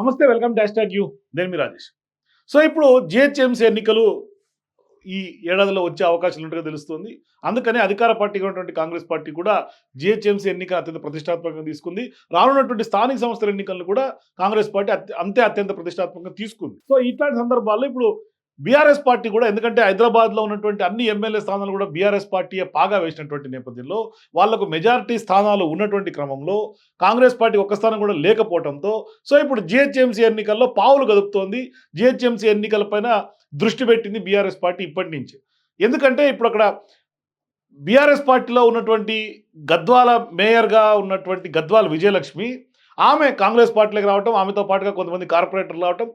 నమస్తే welcome dash tag you. నేను మీ రాజేష్. సో ఇప్పుడు జిహెచ్ఎంసీ ఎన్నికలు ఈ ఏడాదిలో వచ్చే అవకాశాలు ఉన్నట్టుగా తెలుస్తుంది. అందుకని అధికార పార్టీగా ఉన్నటువంటి కాంగ్రెస్ పార్టీ కూడా జిహెచ్ఎంసీ ఎన్నిక అత్యంత ప్రతిష్టాత్మకంగా తీసుకుంది. రానున్నటువంటి స్థానిక సంస్థల ఎన్నికలను కూడా కాంగ్రెస్ పార్టీ అంతే అత్యంత ప్రతిష్టాత్మకంగా తీసుకుంది. సో ఇట్లాంటి సందర్భాల్లో ఇప్పుడు బీఆర్ఎస్ పార్టీ కూడా ఎందుకంటే హైదరాబాద్లో ఉన్నటువంటి అన్ని ఎమ్మెల్యే స్థానాలు కూడా బీఆర్ఎస్ పార్టీయే పాగా వేసినటువంటి నేపథ్యంలో వాళ్ళకు మెజారిటీ స్థానాలు ఉన్నటువంటి క్రమంలో కాంగ్రెస్ పార్టీ ఒక్క స్థానం కూడా లేకపోవడంతో సో ఇప్పుడు జిహెచ్ఎంసీ ఎన్నికల్లో పావులు గదుపుతోంది. జిహెచ్ఎంసీ ఎన్నికలపైన దృష్టి పెట్టింది బీఆర్ఎస్ పార్టీ ఇప్పటి నుంచి. ఎందుకంటే ఇప్పుడు అక్కడ బీఆర్ఎస్ పార్టీలో ఉన్నటువంటి గద్వాల మేయర్గా ఉన్నటువంటి గద్వాల విజయలక్ష్మి ఆమె కాంగ్రెస్ పార్టీలోకి రావటం ఆమెతో పాటుగా కొంతమంది కార్పొరేటర్లు రావటం.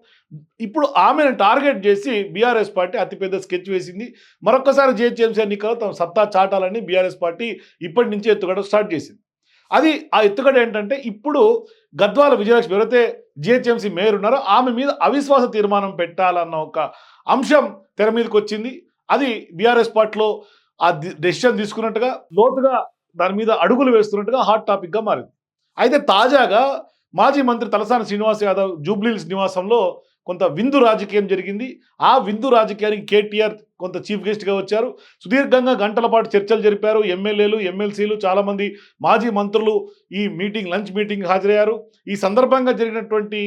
ఇప్పుడు ఆమెను టార్గెట్ చేసి బీఆర్ఎస్ పార్టీ అతిపెద్ద స్కెచ్ వేసింది. మరొకసారి జిహెచ్ఎంసీ ఎన్నికల్లో తమ సత్తా చాటాలని బీఆర్ఎస్ పార్టీ ఇప్పటి నుంచి ఎత్తుగడ స్టార్ట్ చేసింది. అది ఆ ఎత్తుగడ ఏంటంటే ఇప్పుడు గద్వాల విజయలక్ష్మి ఎవరైతే జిహెచ్ఎంసీ మేయర్ ఉన్నారో ఆమె మీద అవిశ్వాస తీర్మానం పెట్టాలన్న ఒక అంశం తెర మీదకి వచ్చింది. అది బీఆర్ఎస్ పార్టీలో ఆ డెసిషన్ తీసుకున్నట్టుగా లోతుగా దాని మీద అడుగులు వేస్తున్నట్టుగా హాట్ టాపిక్గా మారింది. అయితే తాజాగా మాజీ మంత్రి తలసాని శ్రీనివాస్ యాదవ్ జూబ్లీహిల్స్ నివాసంలో కొంత విందు రాజకీయం జరిగింది. ఆ విందు రాజకీయానికి కేటీఆర్ కొంత చీఫ్ గెస్ట్గా వచ్చారు. సుదీర్ఘంగా గంటల పాటు చర్చలు జరిపారు. ఎమ్మెల్యేలు ఎమ్మెల్సీలు చాలామంది మాజీ మంత్రులు ఈ మీటింగ్ లంచ్ మీటింగ్ హాజరయ్యారు. ఈ సందర్భంగా జరిగినటువంటి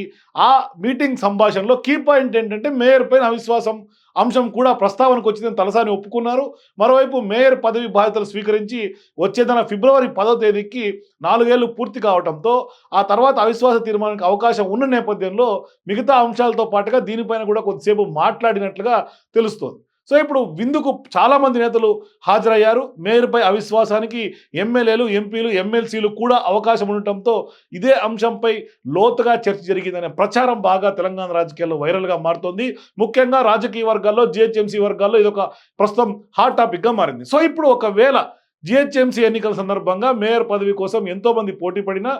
ఆ మీటింగ్ సంభాషణలో కీ పాయింట్ ఏంటంటే మేయర్ పైన అవిశ్వాసం అంశం కూడా ప్రస్తావనకు వచ్చిందని తలసాని ఒప్పుకున్నారు. మరోవైపు మేయర్ పదవి బాధ్యతలు స్వీకరించి వచ్చేదన ఫిబ్రవరి పదో తేదీకి నాలుగేళ్ళు పూర్తి కావడంతో ఆ తర్వాత అవిశ్వాస తీర్మానానికి అవకాశం ఉన్న నేపథ్యంలో మిగతా అంశాలతో పాటుగా దీనిపైన కూడా కొద్దిసేపు మాట్లాడినట్లుగా తెలుస్తోంది. సో ఇప్పుడు విందుకు చాలామంది నేతలు హాజరయ్యారు. మేయర్పై అవిశ్వాసానికి ఎమ్మెల్యేలు ఎంపీలు ఎమ్మెల్సీలు కూడా అవకాశం ఉండటంతో ఇదే అంశంపై లోతుగా చర్చ జరిగిందనే ప్రచారం బాగా తెలంగాణ రాజకీయాల్లో వైరల్గా మారుతోంది. ముఖ్యంగా రాజకీయ వర్గాల్లో జిహెచ్ఎంసీ వర్గాల్లో ఇది ఒక ప్రస్తుతం హాట్ టాపిక్గా మారింది. సో ఇప్పుడు ఒకవేళ జిహెచ్ఎంసీ ఎన్నికల సందర్భంగా మేయర్ పదవి కోసం ఎంతోమంది పోటీ పడినా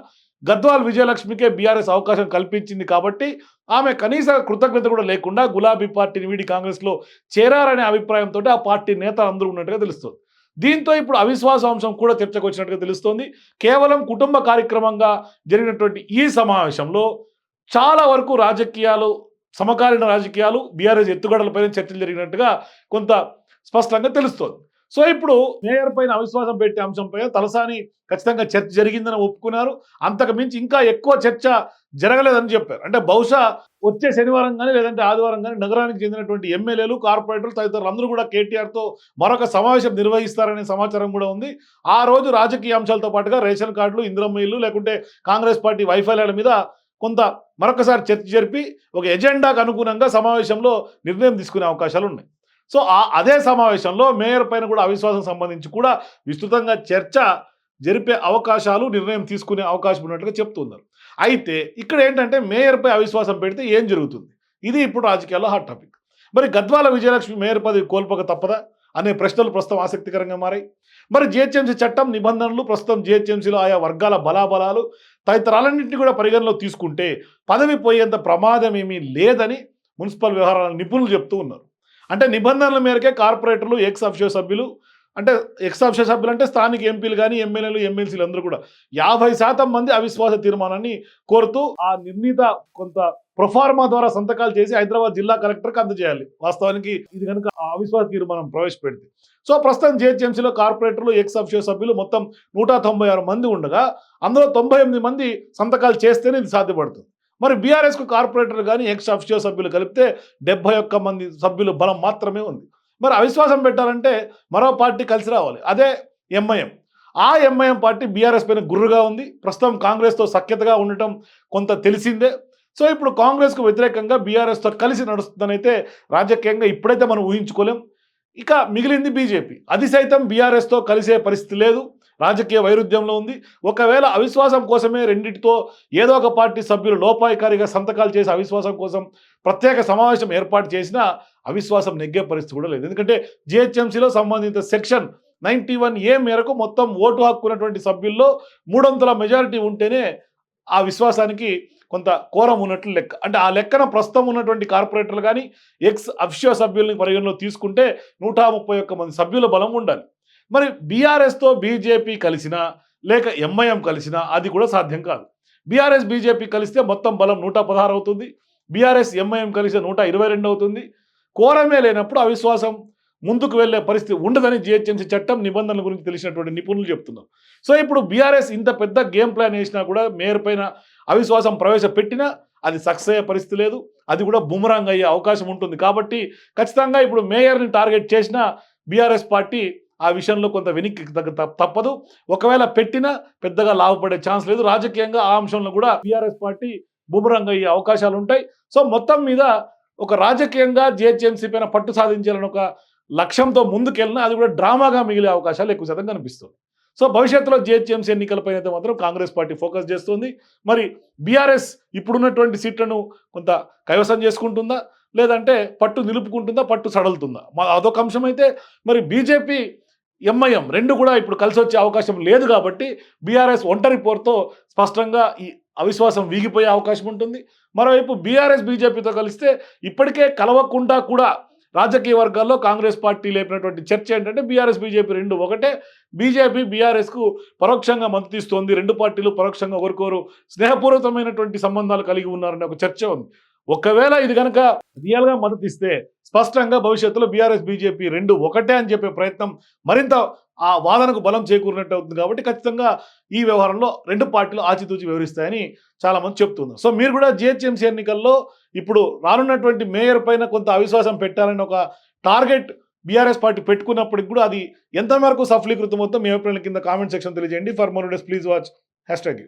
గద్వాల్ విజయలక్ష్మికే బీఆర్ఎస్ అవకాశం కల్పించింది కాబట్టి ఆమె కనీస కృతజ్ఞత కూడా లేకుండా గులాబీ పార్టీని వీడి కాంగ్రెస్లో చేరారనే అభిప్రాయంతో ఆ పార్టీ నేతలు అందరూ ఉన్నట్టుగా తెలుస్తుంది. దీంతో ఇప్పుడు అవిశ్వాస అంశం కూడా చర్చకు వచ్చినట్టుగా తెలుస్తోంది. కేవలం కుటుంబ కార్యక్రమంగా జరిగినటువంటి ఈ సమావేశంలో చాలా వరకు రాజకీయాలు సమకాలీన రాజకీయాలు బీఆర్ఎస్ ఎత్తుగడలపైన చర్చలు జరిగినట్టుగా కొంత స్పష్టంగా తెలుస్తోంది. సో ఇప్పుడు మేయర్ పైన అవిశ్వాసం పెట్టే అంశంపై తలసాని ఖచ్చితంగా చర్చ జరిగిందని ఒప్పుకున్నారు. అంతకు మించి ఇంకా ఎక్కువ చర్చ జరగలేదని చెప్పారు. అంటే బహుశా వచ్చే శనివారం కానీ లేదంటే ఆదివారం కానీ నగరానికి చెందినటువంటి ఎమ్మెల్యేలు కార్పొరేటర్లు తదితరులు అందరూ కూడా కేటీఆర్తో మరొక సమావేశం నిర్వహిస్తారనే సమాచారం కూడా ఉంది. ఆ రోజు రాజకీయ అంశాలతో పాటుగా రేషన్ కార్డులు ఇంద్రమ్మ ఇల్లు లేకుంటే కాంగ్రెస్ పార్టీ వైఫల్యాల మీద కొంత మరొకసారి చర్చ జరిపి ఒక ఎజెండాకు అనుగుణంగా సమావేశంలో నిర్ణయం తీసుకునే అవకాశాలు ఉన్నాయి. సో ఆ అదే సమావేశంలో మేయర్ పైన కూడా అవిశ్వాసం సంబంధించి కూడా విస్తృతంగా చర్చ జరిపే అవకాశాలు నిర్ణయం తీసుకునే అవకాశం ఉన్నట్టుగా చెప్తున్నారు. అయితే ఇక్కడ ఏంటంటే మేయర్పై అవిశ్వాసం పెడితే ఏం జరుగుతుంది? ఇది ఇప్పుడు రాజకీయాల్లో హాట్ టాపిక్ మరి గద్వాల విజయలక్ష్మి మేయర్ పదవి కోల్పోక తప్పదా? అనే ప్రశ్నలు ప్రస్తుతం ఆసక్తికరంగా మారాయి. మరి జిహెచ్ఎంసీ చట్టం నిబంధనలు ప్రస్తుతం జిహెచ్ఎంసీలో ఆయా వర్గాల బలాబలాలు తదితరాలన్నింటినీ కూడా పరిగణలో తీసుకుంటే పదవి పోయేంత ప్రమాదం ఏమీ లేదని మున్సిపల్ వ్యవహారాల నిపుణులు చెప్తూ ఉన్నారు. అంటే నిబంధనల మేరకే కార్పొరేటర్లు ఎక్స్ అఫిషియో సభ్యులు అంటే ఎక్స్ అఫిషియో సభ్యులు అంటే స్థానిక ఎంపీలు కానీ ఎమ్మెల్యేలు ఎమ్మెల్సీలు అందరూ కూడా యాభై శాతం మంది అవిశ్వాస తీర్మానాన్ని కోరుతూ ఆ నిర్ణీత కొంత ప్రొఫార్మా ద్వారా సంతకాలు చేసి హైదరాబాద్ జిల్లా కలెక్టర్కి అందజేయాలి. వాస్తవానికి ఇది కనుక ఆ అవిశ్వాస తీర్మానం ప్రవేశపెడితే. సో ప్రస్తుతం జిహెచ్ఎంసీలో కార్పొరేటర్లు ఎక్స్ అఫిషియో సభ్యులు మొత్తం నూట తొంభై ఆరు మంది ఉండగా అందులో తొంభై ఎనిమిది మంది సంతకాలు చేస్తేనే ఇది సాధ్యపడుతుంది. మరి బీఆర్ఎస్కు కార్పొరేటర్ కానీ ఎక్స్ అఫిషియో సభ్యులు కలిపితే డెబ్బై ఒక్క మంది సభ్యులు బలం మాత్రమే ఉంది. మరి అవిశ్వాసం పెట్టాలంటే మరో పార్టీ కలిసి రావాలి. అదే ఎంఐఎం ఆ ఎంఐఎం పార్టీ బీఆర్ఎస్ పైన గుర్రుగా ఉంది. ప్రస్తుతం కాంగ్రెస్తో సఖ్యతగా ఉండటం కొంత తెలిసిందే. సో ఇప్పుడు కాంగ్రెస్కు వ్యతిరేకంగా బీఆర్ఎస్తో కలిసి నడుస్తుందని అయితే రాజకీయంగా ఇప్పుడైతే మనం ఊహించుకోలేం. ఇక మిగిలింది బీజేపీ అది సైతం బీఆర్ఎస్తో కలిసే పరిస్థితి లేదు. రాజకీయ వైరుధ్యంలో ఉంది. ఒకవేళ అవిశ్వాసం కోసమే రెండింటితో ఏదో ఒక పార్టీ సభ్యులు లోపాయికారిగా సంతకాలు చేసి అవిశ్వాసం కోసం ప్రత్యేక సమావేశం ఏర్పాటు చేసినా అవిశ్వాసం నెగ్గే పరిస్థితి కూడా లేదు. ఎందుకంటే జిహెచ్ఎంసీలో సంబంధిత సెక్షన్ నైంటీ వన్ ఏ మేరకు మొత్తం ఓటు హక్కు ఉన్నటువంటి సభ్యుల్లో మూడొంతుల మెజారిటీ ఉంటేనే ఆ విశ్వాసానికి కొంత కోరం ఉన్నట్లు లెక్క. అంటే ఆ లెక్కన ప్రస్తుతం ఉన్నటువంటి కార్పొరేటర్లు కానీ ఎక్స్ అఫ్షియో సభ్యుల్ని పరిగణలో తీసుకుంటే నూట ముప్పై ఒక్క మంది సభ్యుల బలం ఉండాలి. మరి బీఆర్ఎస్తో బీజేపీ కలిసినా లేక ఎంఐఎం కలిసినా అది కూడా సాధ్యం కాదు. బీఆర్ఎస్ బీజేపీ కలిస్తే మొత్తం బలం నూట పదహారు అవుతుంది. బీఆర్ఎస్ ఎంఐఎం కలిసి నూట ఇరవై రెండు అవుతుంది. కోరమే లేనప్పుడు అవిశ్వాసం ముందుకు వెళ్ళే పరిస్థితి ఉండదని జిహెచ్ఎంసీ చట్టం నిబంధనల గురించి తెలిసినటువంటి నిపుణులు చెప్తున్నారు. సో ఇప్పుడు బీఆర్ఎస్ ఇంత పెద్ద గేమ్ ప్లాన్ వేసినా కూడా మేయర్ పైన అవిశ్వాసం ప్రవేశపెట్టినా అది సక్సెస్ అయ్యే పరిస్థితి లేదు. అది కూడా బుమరాంగ్ అయ్యే అవకాశం ఉంటుంది. కాబట్టి ఖచ్చితంగా ఇప్పుడు మేయర్ని టార్గెట్ చేసిన బీఆర్ఎస్ పార్టీ ఆ విషయంలో కొంత వెనక్కి తగ్గ- తప్పదు. ఒకవేళ పెట్టినా పెద్దగా లాభపడే ఛాన్స్ లేదు. రాజకీయంగా ఆ అంశంలో కూడా బీఆర్ఎస్ పార్టీ బుమరంగ్ అయ్యే అవకాశాలు ఉంటాయి. సో మొత్తం మీద ఒక రాజకీయంగా జిహెచ్ఎంసీ పైన పట్టు సాధించాలని ఒక లక్ష్యంతో ముందుకెళ్ళినా అది కూడా డ్రామాగా మిగిలే అవకాశాలు ఎక్కువ శాతం కనిపిస్తుంది. సో భవిష్యత్తులో జిహెచ్ఎంసీ ఎన్నికలపై అయితే మాత్రం కాంగ్రెస్ పార్టీ ఫోకస్ చేస్తుంది. మరి బీఆర్ఎస్ ఇప్పుడున్నటువంటి సీట్లను కొంత కైవసం చేసుకుంటుందా? లేదంటే పట్టు నిలుపుకుంటుందా? పట్టు సడలుతుందా? మా- అదొక అంశం అయితే. మరి బీజేపీ ఎంఐఎం రెండు కూడా ఇప్పుడు కలిసి వచ్చే అవకాశం లేదు కాబట్టి బీఆర్ఎస్ ఒంటరి పోరుతో స్పష్టంగా ఈ అవిశ్వాసం వీగిపోయే అవకాశం ఉంటుంది. మరోవైపు బీఆర్ఎస్ బీజేపీతో కలిస్తే ఇప్పటికే కలవకుండా కూడా రాజకీయ వర్గాల్లో కాంగ్రెస్ పార్టీ లేపినటువంటి చర్చ ఏంటంటే బీఆర్ఎస్ బీజేపీ రెండు ఒకటే. బీజేపీ బీఆర్ఎస్కు పరోక్షంగా మద్దతు ఇస్తోంది. రెండు పార్టీలు పరోక్షంగా ఒకరికొరు స్నేహపూర్వకమైనటువంటి సంబంధాలు కలిగి ఉన్నారనే ఒక చర్చ ఉంది. ఒకవేళ ఇది కనుక రియల్గా మద్దతు ఇస్తే స్పష్టంగా భవిష్యత్తులో బీఆర్ఎస్ బీజేపీ రెండు ఒకటే అని చెప్పే ప్రయత్నం మరింత ఆ వాదనకు బలం చేకూరినట్టు అవుతుంది కాబట్టి ఖచ్చితంగా ఈ వ్యవహారంలో రెండు పార్టీలు ఆచితూచి వివరిస్తాయని చాలామంది చెప్తున్నారు. సో మీరు కూడా జిహెచ్ఎంసీ ఎన్నికల్లో ఇప్పుడు రానున్నటువంటి మేయర్ పైన కొంత అవిశ్వాసం పెట్టాలని ఒక టార్గెట్ బీఆర్ఎస్ పార్టీ పెట్టుకున్నప్పటికి కూడా అది ఎంత మేరకు సఫలీకృతం అవుతుందో మీ అభిప్రాయాల కింద కామెంట్ సెక్షన్ తెలియజేయండి. For more days please watch. Hashtag